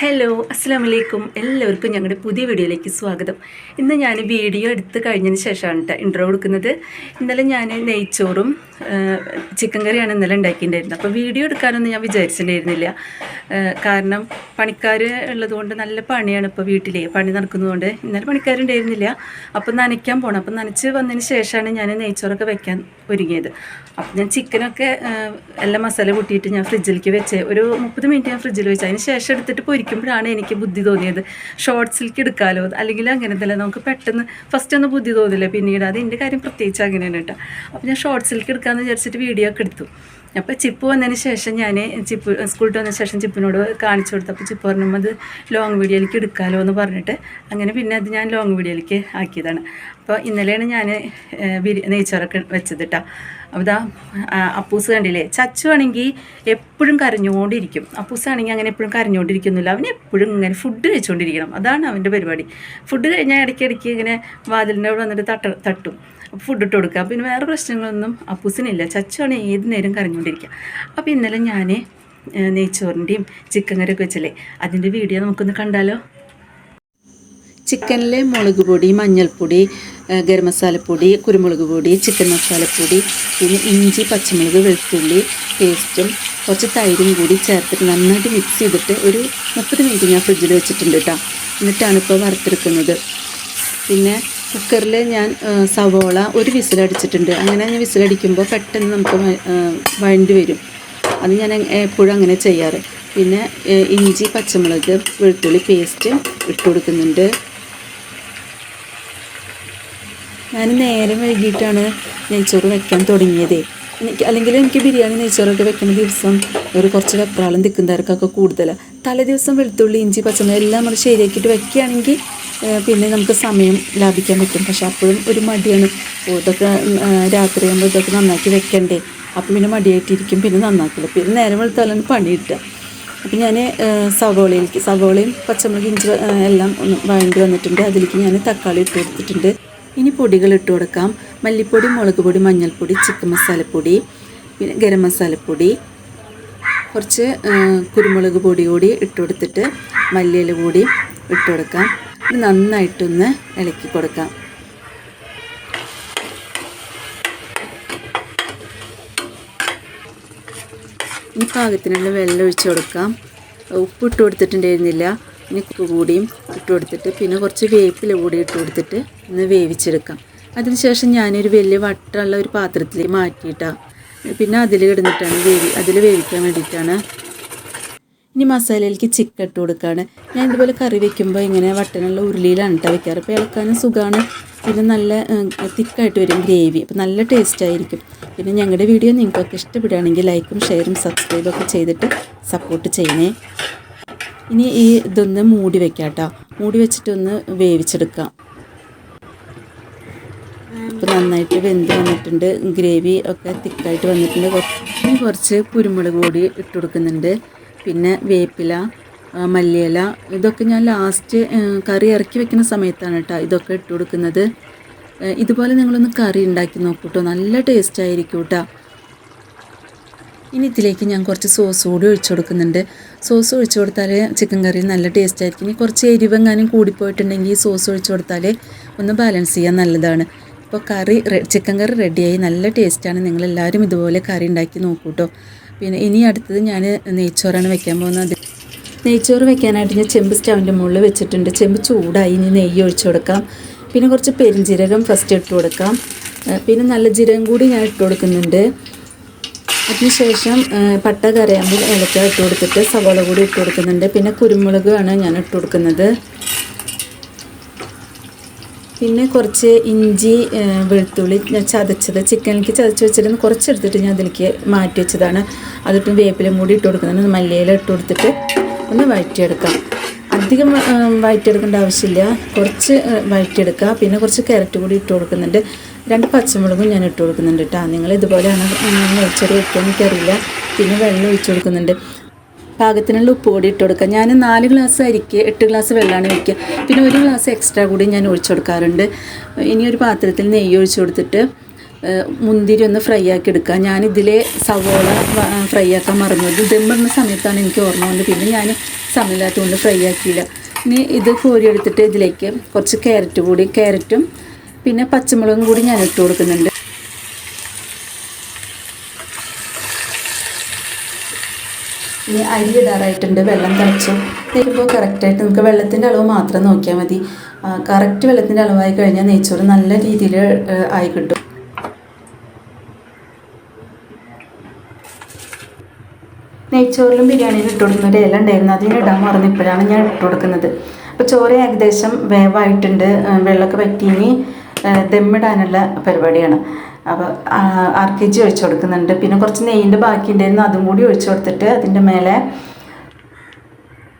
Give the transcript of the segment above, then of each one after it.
Hello അസ്സാം വലൈക്കും എല്ലാവർക്കും ഞങ്ങളുടെ പുതിയ വീഡിയോയിലേക്ക് സ്വാഗതം. ഇന്ന് ഞാൻ വീഡിയോ എടുത്ത് കഴിഞ്ഞതിന് ശേഷമാണ് കേട്ടോ ഇൻട്രോ കൊടുക്കുന്നത്. ഇന്നലെ ഞാൻ നെയ്ച്ചോറും ചിക്കൻ കറിയാണ് ഇന്നലെ ഉണ്ടാക്കിയിട്ടുണ്ടായിരുന്നത്. അപ്പോൾ വീഡിയോ എടുക്കാനൊന്നും ഞാൻ വിചാരിച്ചിട്ടുണ്ടായിരുന്നില്ല. കാരണം പണിക്കാർ ഉള്ളതുകൊണ്ട് നല്ല പണിയാണ് ഇപ്പോൾ വീട്ടിൽ പണി നടക്കുന്നതുകൊണ്ട് ഇന്നലെ പണിക്കാരുണ്ടായിരുന്നില്ല. അപ്പം നനയ്ക്കാൻ പോകണം അപ്പം നനച്ച് വന്നതിന് ശേഷമാണ് ഞാൻ നെയ്ച്ചോറൊക്കെ വെക്കാൻ ഒരുങ്ങിയത്. അപ്പം ഞാൻ ചിക്കനൊക്കെ എല്ലാം മസാല കൂട്ടിയിട്ട് ഞാൻ ഫ്രിഡ്ജിലേക്ക് വെച്ച്. ഒരു മുപ്പത് മിനിറ്റ് ഞാൻ ഫ്രിഡ്ജിൽ വെച്ച്. അതിന് ശേഷം എടുത്തിട്ട് പൊരിക്കുമ്പോഴാണ് എനിക്ക് ബുദ്ധി തോന്നിയത്. ഷോർട്സിലേക്ക് എടുക്കാമല്ലോ അല്ലെങ്കിൽ അങ്ങനെ തന്നെ നമുക്ക് പെട്ടെന്ന് ഫസ്റ്റ് ഒന്ന് ബുദ്ധി തോന്നില്ല. പിന്നീട് അത് എന്റെ കാര്യം പ്രത്യേകിച്ച് അങ്ങനെയാണ് കേട്ടോ. അപ്പം ഞാൻ ഷോർട്സിലേക്ക് എടുക്കാമെന്ന് വിചാരിച്ചിട്ട് വീഡിയോ ഒക്കെ എടുത്തു. അപ്പോൾ ചിപ്പ് വന്നതിന് ശേഷം ഞാൻ ചിപ്പ് സ്കൂളിൽ വന്നതിന് ശേഷം ചിപ്പിനോട് കാണിച്ചു കൊടുത്തു. അപ്പോൾ ചിപ്പ് പറഞ്ഞു അത് ലോങ് വീഡിയോയിലേക്ക് എടുക്കാമല്ലോ എന്ന് പറഞ്ഞിട്ട് അങ്ങനെ പിന്നെ അത് ഞാൻ ലോങ് വീഡിയോയിലേക്ക് ആക്കിയതാണ്. അപ്പോൾ ഇന്നലെയാണ് ഞാൻ ബിരി നെയ്ച്ചോറൊക്കെ വെച്ചത് കേട്ടോ അപ്പോൾ ഇതാ അപ്പൂസ് കണ്ടില്ലേ? ചച്ചു ആണെങ്കിൽ എപ്പോഴും കരഞ്ഞുകൊണ്ടിരിക്കും അപ്പൂസ് ആണെങ്കിൽ അങ്ങനെ എപ്പോഴും കരഞ്ഞുകൊണ്ടിരിക്കുന്നില്ല അവൻ എപ്പോഴും ഇങ്ങനെ ഫുഡ് കഴിച്ചുകൊണ്ടിരിക്കണം അതാണ് അവന്റെ പരിപാടി. ഫുഡ് കഴിഞ്ഞാൽ ഇടയ്ക്കിടയ്ക്ക് ഇങ്ങനെ വാതിലിന്റെ അവിടെ വന്നിട്ട് തട്ട തട്ടും. ഫുഡ് ഇട്ട് കൊടുക്കുക. പിന്നെ വേറെ പ്രശ്നങ്ങളൊന്നും അപ്പൂസിനില്ല. ചച്ചുവാണ് ഏത് നേരം കരഞ്ഞുകൊണ്ടിരിക്കുക. അപ്പോൾ ഇന്നലെ ഞാൻ നെയ്ച്ചോറിന്റെയും ചിക്കൻ കറിയൊക്കെ വെച്ചല്ലേ. അതിന്റെ വീഡിയോ നമുക്കൊന്ന് കണ്ടാലോ? ചിക്കനിലെ മുളക് പൊടി മഞ്ഞൾപ്പൊടി ഗരം മസാലപ്പൊടി കുരുമുളക് പൊടി ചിക്കൻ മസാലപ്പൊടി പിന്നെ ഇഞ്ചി പച്ചമുളക് വെളുത്തുള്ളി പേസ്റ്റും കുറച്ച് തൈരും കൂടി ചേർത്തിട്ട് നന്നായിട്ട് മിക്സ് ചെയ്തിട്ട് ഒരു മുപ്പത് മിനിറ്റ് ഞാൻ ഫ്രിഡ്ജിൽ വെച്ചിട്ടുണ്ട് കേട്ടോ എന്നിട്ടാണ് ഇപ്പോൾ വറുത്തെടുക്കുന്നത്. പിന്നെ കുക്കറിൽ ഞാൻ സവോള ഒരു വിസിലടിച്ചിട്ടുണ്ട്. അങ്ങനെ ഞാൻ വിസിലടിക്കുമ്പോൾ പെട്ടെന്ന് നമുക്ക് വഴണ്ടി വരും. അത് ഞാൻ എപ്പോഴും അങ്ങനെ ചെയ്യാറ്. പിന്നെ ഇഞ്ചി പച്ചമുളക് വെളുത്തുള്ളി പേസ്റ്റ് ഇട്ട് കൊടുക്കുന്നുണ്ട്. ഞാൻ നേരം വൈകിട്ടാണ് നെയ്ച്ചോറ് വെക്കാൻ തുടങ്ങിയത്. എനിക്ക് അല്ലെങ്കിൽ എനിക്ക് ബിരിയാണി നെയ്ച്ചോറൊക്കെ വെക്കുന്ന ദിവസം ഒരു കുറച്ച് വെപ്രാളം തിക്കുന്നവർക്കൊക്കെ കൂടുതലാണ് തലേ ദിവസം വെളുത്തുള്ളി ഇഞ്ചി പച്ചമുളക് എല്ലാം നമ്മൾ ശരിയാക്കിയിട്ട് വെക്കുകയാണെങ്കിൽ പിന്നെ നമുക്ക് സമയം ലാഭിക്കാൻ പറ്റും. പക്ഷെ അപ്പോഴും ഒരു മടിയാണ്. ഇതൊക്കെ രാത്രിയാകുമ്പോൾ ഇതൊക്കെ നന്നാക്കി വെക്കണ്ടേ? അപ്പം പിന്നെ മടിയായിട്ടിരിക്കും. പിന്നെ നന്നാക്കില്ല. പിന്നെ നേരം വെളുത്താലാണ് പണി കിട്ടുക അപ്പം ഞാൻ സവോളയിലേക്ക് സവോളയും പച്ചമുളക് ഇഞ്ചി എല്ലാം ഒന്ന് വഴണ്ടി വന്നിട്ടുണ്ട്. അതിലേക്ക് ഞാൻ തക്കാളി ഇട്ട് കൊടുത്തിട്ടുണ്ട്. ഇനി പൊടികൾ ഇട്ട് കൊടുക്കാം. മല്ലിപ്പൊടി മുളക് പൊടി മഞ്ഞൾപ്പൊടി ചിക്കൻ മസാലപ്പൊടി പിന്നെ ഗരം മസാലപ്പൊടി കുറച്ച് കുരുമുളക് പൊടി കൂടി ഇട്ട് കൊടുത്തിട്ട് മല്ലിയില കൂടി ഇട്ട് കൊടുക്കാം. നന്നായിട്ടൊന്ന് ഇളക്കി കൊടുക്കാം. ഇനി പാകത്തിനുള്ള വെള്ളം ഒഴിച്ച് കൊടുക്കാം. ഉപ്പ് ഇട്ട് കൊടുത്തിട്ടുണ്ടായിരുന്നില്ല. ഇനി ഉപ്പ് കൂടിയും ഇട്ട് കൊടുത്തിട്ട് പിന്നെ കുറച്ച് വേപ്പില കൂടി ഇട്ട് കൊടുത്തിട്ട് ഒന്ന് വേവിച്ചെടുക്കാം. അതിനുശേഷം ഞാനൊരു വലിയ വട്ടമുള്ള ഒരു പാത്രത്തിൽ മാറ്റിയിട്ടാണ് പിന്നെ അതിൽ കിടന്നിട്ടാണ് വേവി അതിൽ വേവിക്കാൻ വേണ്ടിയിട്ടാണ് ഇനി മസാലയിലേക്ക് ചിക്കൻ ഇട്ട് കൊടുക്കുകയാണ് ഞാൻ ഇതുപോലെ കറി വെക്കുമ്പോൾ ഇങ്ങനെ വട്ടനുള്ള ഉരുളിയിലാണ് കേട്ടോ വെക്കാറ്. അപ്പോൾ ഇളക്കാനും സുഖമാണ് പിന്നെ നല്ല തിക്കായിട്ട് വരും ഗ്രേവി. അപ്പോൾ നല്ല ടേസ്റ്റ് ആയിരിക്കും. പിന്നെ ഞങ്ങളുടെ വീഡിയോ നിങ്ങൾക്കൊക്കെ ഇഷ്ടപ്പെടുകയാണെങ്കിൽ ലൈക്കും ഷെയറും സബ്സ്ക്രൈബും ഒക്കെ ചെയ്തിട്ട് സപ്പോർട്ട് ചെയ്യണേ. ഇനി ഈ ഇതൊന്ന് മൂടി വെക്കാം കേട്ടോ മൂടി വെച്ചിട്ടൊന്ന് വേവിച്ചെടുക്കാം. ഇപ്പോൾ നന്നായിട്ട് വെന്ത് വന്നിട്ടുണ്ട്. ഗ്രേവി ഒക്കെ തിക്കായിട്ട് വന്നിട്ടുണ്ട്. കുറച്ച് കുറച്ച് കുരുമുളക് പൊടി ഇട്ട് കൊടുക്കുന്നുണ്ട്. പിന്നെ വേപ്പില മല്ലിയില ഇതൊക്കെ ഞാൻ ലാസ്റ്റ് കറി ഇറക്കി വെക്കുന്ന സമയത്താണ് കേട്ടോ ഇതൊക്കെ ഇട്ട് കൊടുക്കുന്നത്. ഇതുപോലെ നിങ്ങളൊന്ന് കറി ഉണ്ടാക്കി നോക്കൂട്ടോ. നല്ല ടേസ്റ്റ് ആയിരിക്കും കേട്ടോ. ഇനി ഇതിലേക്ക് ഞാൻ കുറച്ച് സോസ് കൂടി ഒഴിച്ചു കൊടുക്കുന്നുണ്ട്. സോസ് ഒഴിച്ചു കൊടുത്താൽ ചിക്കൻ കറി നല്ല ടേസ്റ്റ് ആയിരിക്കും. ഇനി കുറച്ച് എരിവെങ്ങാനും കൂടിപ്പോയിട്ടുണ്ടെങ്കിൽ ഈ സോസ് ഒഴിച്ചു കൊടുത്താൽ ഒന്ന് ബാലൻസ് ചെയ്യാൻ നല്ലതാണ്. ഇപ്പോൾ കറി ചിക്കൻ കറി റെഡിയായി നല്ല ടേസ്റ്റാണ് നിങ്ങളെല്ലാവരും ഇതുപോലെ കറി ഉണ്ടാക്കി നോക്കൂ കേട്ടോ പിന്നെ ഇനി അടുത്തത് ഞാൻ നെയ്ച്ചോറാണ് വെക്കാൻ പോകുന്നത്. നെയ്ച്ചോറ് വെക്കാനായിട്ട് ഞാൻ ചെമ്പ് സ്റ്റൗവിന്റെ മുകളിൽ വെച്ചിട്ടുണ്ട്. ചെമ്പ് ചൂടായി ഇനി നെയ്യ് ഒഴിച്ചു കൊടുക്കാം. പിന്നെ കുറച്ച് പെരിഞ്ജീരകം ഫസ്റ്റ് ഇട്ട് കൊടുക്കാം. പിന്നെ നല്ല ജീരകം കൂടി ഞാൻ ഇട്ട് കൊടുക്കുന്നുണ്ട്. അതിനുശേഷം പട്ട കരയാകുമ്പോൾ ഏലക്ക ഇട്ട് കൊടുത്തിട്ട് സവാള കൂടി ഇട്ട് കൊടുക്കുന്നുണ്ട്. പിന്നെ കുരുമുളക് ആണ് ഞാൻ ഇട്ട് കൊടുക്കുന്നത്. പിന്നെ കുറച്ച് ഇഞ്ചി വെളുത്തുള്ളി ഞാൻ ചതച്ചത് ചിക്കനിലേക്ക് ചതച്ച് വെച്ചിരുന്ന് കുറച്ചെടുത്തിട്ട് ഞാൻ അതിലേക്ക് മാറ്റി വെച്ചതാണ്. അതിട്ട് വേപ്പിലും കൂടി ഇട്ട് കൊടുക്കുന്നുണ്ട്. മല്ലിയില ഇട്ട് കൊടുത്തിട്ട് ഒന്ന് വഴറ്റിയെടുക്കാം. അധികം വഴറ്റിയെടുക്കേണ്ട ആവശ്യമില്ല. കുറച്ച് വഴറ്റിയെടുക്കുക. പിന്നെ കുറച്ച് ക്യാരറ്റ് കൂടി ഇട്ട് കൊടുക്കുന്നുണ്ട്. രണ്ട് പച്ചമുളകും ഞാൻ ഇട്ട് കൊടുക്കുന്നുണ്ട് കേട്ടോ. നിങ്ങൾ ഇതുപോലെയാണ് ഒഴിച്ചത് വെക്കാൻ എനിക്കറിയില്ല. പിന്നെ വെള്ളം ഒഴിച്ചു കൊടുക്കുന്നുണ്ട്. പാകത്തിനുള്ള ഉപ്പ് കൂടി ഇട്ട് കൊടുക്കുക. ഞാൻ നാല് ഗ്ലാസ് അരിക്ക് എട്ട് ഗ്ലാസ് വെള്ളമാണ് വയ്ക്കുക പിന്നെ ഒരു ഗ്ലാസ് എക്സ്ട്രാ കൂടി ഞാൻ ഒഴിച്ചു കൊടുക്കാറുണ്ട്. ഇനി ഒരു പാത്രത്തിൽ നെയ്യ് ഒഴിച്ചു കൊടുത്തിട്ട് മുന്തിരി ഒന്ന് ഫ്രൈ ആക്കി എടുക്കുക. ഞാനിതിൽ സവോള ഫ്രൈ ആക്കാൻ മറന്നു ഇത് ദമ്മിടുന്ന സമയത്താണ് എനിക്ക് ഓർമ്മ വന്നത്. പിന്നെ ഞാൻ സമയമില്ലാത്തതുകൊണ്ട് ഫ്രൈ ആക്കിയില്ല. ഇനി ഇത് കോരിയെടുത്തിട്ട് ഇതിലേക്ക് കുറച്ച് ക്യാരറ്റ് കൂടി ക്യാരറ്റും പിന്നെ പച്ചമുളകും കൂടി ഞാൻ ഇട്ട് കൊടുക്കുന്നുണ്ട്. ഇനി അരി ഇടാറായിട്ടുണ്ട് വെള്ളം തിളച്ചു. നെയ്ക്കുമ്പോൾ കറക്റ്റായിട്ട് നമുക്ക് വെള്ളത്തിന്റെ അളവ് മാത്രം നോക്കിയാൽ മതി. കറക്റ്റ് വെള്ളത്തിന്റെ അളവായി കഴിഞ്ഞാൽ നെയ്ച്ചോറ് നല്ല രീതിയിൽ ആയി കിട്ടും. നെയ്ച്ചോറിലും ബിരിയാണിയിലും ഇട്ട് കൊടുക്കുന്ന ഒരു ഇല ഉണ്ടായിരുന്നു. അതിന് ഇടാൻ മറന്ന്. ഇപ്പോഴാണ് ഞാൻ ഇട്ട് കൊടുക്കുന്നത്. അപ്പോൾ ചോറ് ഏകദേശം വേവായിട്ടുണ്ട്. വെള്ളമൊക്കെ പറ്റി വറ്റിനി ദമ്മിടാനുള്ള പരിപാടിയാണ്. അപ്പോൾ അര കെ ജി ഒഴിച്ചു കൊടുക്കുന്നുണ്ട്. പിന്നെ കുറച്ച് നെയ്യിന്റെ ബാക്കി ഉണ്ടായിരുന്നു അതും കൂടി ഒഴിച്ചു കൊടുത്തിട്ട് അതിന്റെ മേലെ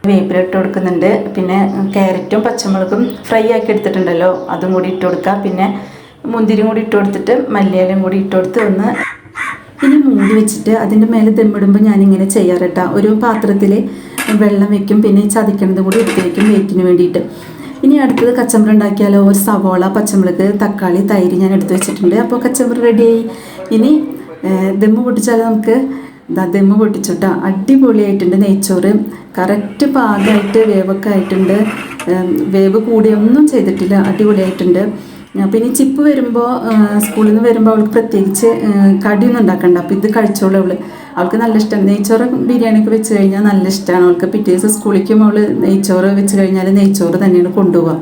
വേപ്പില ഇട്ട് കൊടുക്കുന്നുണ്ട്. പിന്നെ ക്യാരറ്റും പച്ചമുളകും ഫ്രൈ ആക്കി എടുത്തിട്ടുണ്ടല്ലോ. അതും കൂടി ഇട്ട് കൊടുക്കുക പിന്നെ മുന്തിരിയും കൂടി ഇട്ട് കൊടുത്തിട്ട് മല്ലിയിലയും കൂടി ഇട്ട് കൊടുത്ത് ഒന്ന് ഇനി മൂടി വെച്ചിട്ട് അതിന്റെ മേലെ ദമ്മിടുമ്പോൾ ഞാനിങ്ങനെ ചെയ്യാറിട്ട ഒരു പാത്രത്തിൽ വെള്ളം വെക്കും പിന്നെ ചതിക്കണതും കൂടി എടുത്ത് വെക്കും വെയിറ്റിന് വേണ്ടിയിട്ട്. ഇനി അടുത്തത് കച്ചമ്പറ ഉണ്ടാക്കിയാലോ? ഒരു സവോള പച്ചമുളക് തക്കാളി തൈര് ഞാൻ എടുത്തു വെച്ചിട്ടുണ്ട്. അപ്പോൾ കച്ചമ്പർ റെഡിയായി ഇനി ദമ്മ പൊട്ടിച്ചാൽ നമുക്ക്? ദമ്മ് പൊട്ടിച്ചുട്ടാ അടിപൊളിയായിട്ടുണ്ട് നെയ്ച്ചോറ്. കറക്റ്റ് പാകമായിട്ട് വേവൊക്കെ ആയിട്ടുണ്ട് വേവ് കൂടിയൊന്നും ചെയ്തിട്ടില്ല. അടിപൊളിയായിട്ടുണ്ട്. പിന്നെ ചിപ്പ് വരുമ്പോൾ സ്കൂളിൽ നിന്ന് വരുമ്പോൾ അവൾക്ക് പ്രത്യേകിച്ച് കടിയൊന്നും ഉണ്ടാക്കണ്ട. അപ്പോൾ ഇത് കഴിച്ചോളൂ അവൾ. അവൾക്ക് നല്ല ഇഷ്ടം. നെയ്ച്ചോറ് ബിരിയാണിയൊക്കെ വെച്ച് കഴിഞ്ഞാൽ നല്ല ഇഷ്ടമാണ് അവൾക്ക് പിറ്റേ ദിവസം സ്കൂളിലേക്കും അവൾ നെയ്ച്ചോറ് വെച്ച് കഴിഞ്ഞാൽ നെയ്ച്ചോറ് തന്നെയാണ് കൊണ്ടുപോവുക.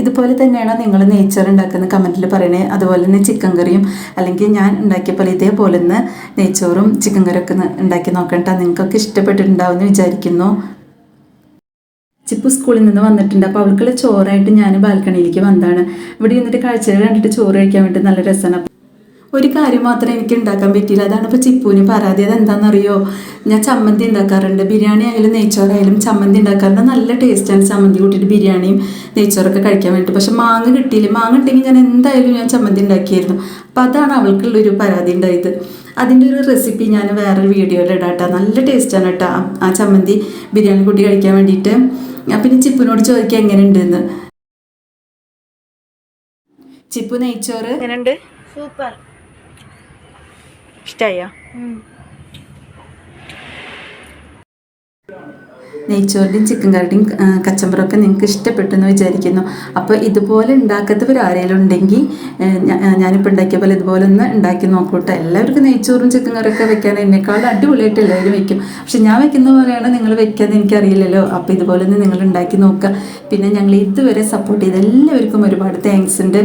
ഇതുപോലെ തന്നെയാണ് നിങ്ങൾ നെയ്ച്ചോറ് ഉണ്ടാക്കുന്ന കമന്റിൽ പറയണേ. അതുപോലെ തന്നെ ചിക്കൻ കറിയും അല്ലെങ്കിൽ ഞാൻ ഉണ്ടാക്കിയ പോലെ ഇതേപോലെ ഒന്ന് നെയ്ച്ചോറും ചിക്കൻ കറിയൊക്കെ ഉണ്ടാക്കി നോക്കണ്ട നിങ്ങൾക്കൊക്കെ ഇഷ്ടപ്പെട്ടിട്ടുണ്ടാവും എന്ന് വിചാരിക്കുന്നു. ചിപ്പു സ്കൂളിൽ നിന്ന് വന്നിട്ടുണ്ട്. അപ്പോൾ അവൾക്കുള്ള ചോറായിട്ട് ഞാൻ ബാൽക്കണിയിലേക്ക് വന്നതാണ്. ഇവിടെ ഇന്നിട്ട് കാഴ്ചകൾ കണ്ടിട്ട് ചോറ് കഴിക്കാൻ വേണ്ടി നല്ല രസമാണ്. ഒരു കാര്യം മാത്രമേ എനിക്ക് ഉണ്ടാക്കാൻ പറ്റിയില്ല. അതാണ് ഇപ്പോൾ ചിപ്പുവിന് പരാതി അത് എന്താണെന്നറിയോ? ഞാൻ ചമ്മന്തി ഉണ്ടാക്കാറുണ്ട്. ബിരിയാണി ആയാലും നെയ്ച്ചോറായാലും ചമ്മന്തി ഉണ്ടാക്കാറുണ്ട്. നല്ല ടേസ്റ്റാണ് ചമ്മന്തി കൂട്ടിയിട്ട് ബിരിയാണിയും നെയ്ച്ചോറൊക്കെ കഴിക്കാൻ വേണ്ടിയിട്ട്. പക്ഷെ മാങ്ങ കിട്ടിയില്ല. മാങ്ങ കിട്ടിയെങ്കിൽ ഞാൻ എന്തായാലും ഞാൻ ചമ്മന്തി ഉണ്ടാക്കിയായിരുന്നു. അപ്പോൾ അതാണ് അവൾക്കുള്ളൊരു പരാതി ഉണ്ടായത്. അതിന്റെ ഒരു റെസിപ്പി ഞാൻ വേറെ വീഡിയോയിൽ ഇടാട്ടോ നല്ല ടേസ്റ്റാണ് കേട്ടോ ആ- ചമ്മന്തി ബിരിയാണി കൂട്ടി കഴിക്കാൻ വേണ്ടിയിട്ട്. ഞാൻ പിന്നെ ചിപ്പിനോട് ചോദിക്കാം എങ്ങനെയുണ്ടെന്ന്. ചിപ്പു നെയ്ച്ചോറ്. എങ്ങനെയുണ്ട്? സൂപ്പർ. ഇഷ്ടമായോ നെയ്ച്ചോറിന്റെയും ചിക്കൻ കറിയുടെയും കച്ചമ്പറൊക്കെ നിങ്ങൾക്ക് ഇഷ്ടപ്പെട്ടെന്ന് വിചാരിക്കുന്നു. അപ്പോൾ ഇതുപോലെ ഉണ്ടാക്കാത്തവർ ആരെങ്കിലും ഉണ്ടെങ്കിൽ ഞാനിപ്പോൾ ഉണ്ടാക്കിയ പോലെ ഇതുപോലെ ഒന്ന് ഉണ്ടാക്കി നോക്കൂട്ടോ. എല്ലാവർക്കും നെയ്ച്ചോറും ചിക്കൻ കറിയൊക്കെ വെക്കാൻ എന്നെക്കാളും അടിപൊളിയായിട്ട് എല്ലാവരും വെക്കും. പക്ഷെ ഞാൻ വെക്കുന്ന പോലെയാണ് നിങ്ങൾ വെക്കാൻ എനിക്കറിയില്ലല്ലോ. അപ്പോൾ ഇതുപോലെ ഒന്ന് നിങ്ങൾ ഉണ്ടാക്കി നോക്കുക. പിന്നെ ഞങ്ങൾ ഇതുവരെ സപ്പോർട്ട് ചെയ്ത എല്ലാവർക്കും ഒരുപാട് താങ്ക്സ് ഉണ്ട്.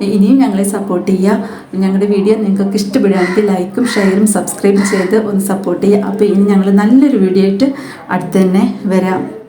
ഇനിയും ഞങ്ങളെ സപ്പോർട്ട് ചെയ്യുക ഞങ്ങളുടെ വീഡിയോ നിങ്ങൾക്ക് ഇഷ്ടപ്പെടുകയാണെങ്കിൽ ലൈക്കും ഷെയറും സബ്സ്ക്രൈബ് ചെയ്ത് ഒന്ന് സപ്പോർട്ട് ചെയ്യുക അപ്പോൾ ഇനി ഞങ്ങൾ നല്ലൊരു വീഡിയോ ആയിട്ട് അടുത്ത് തന്നെ വരാം.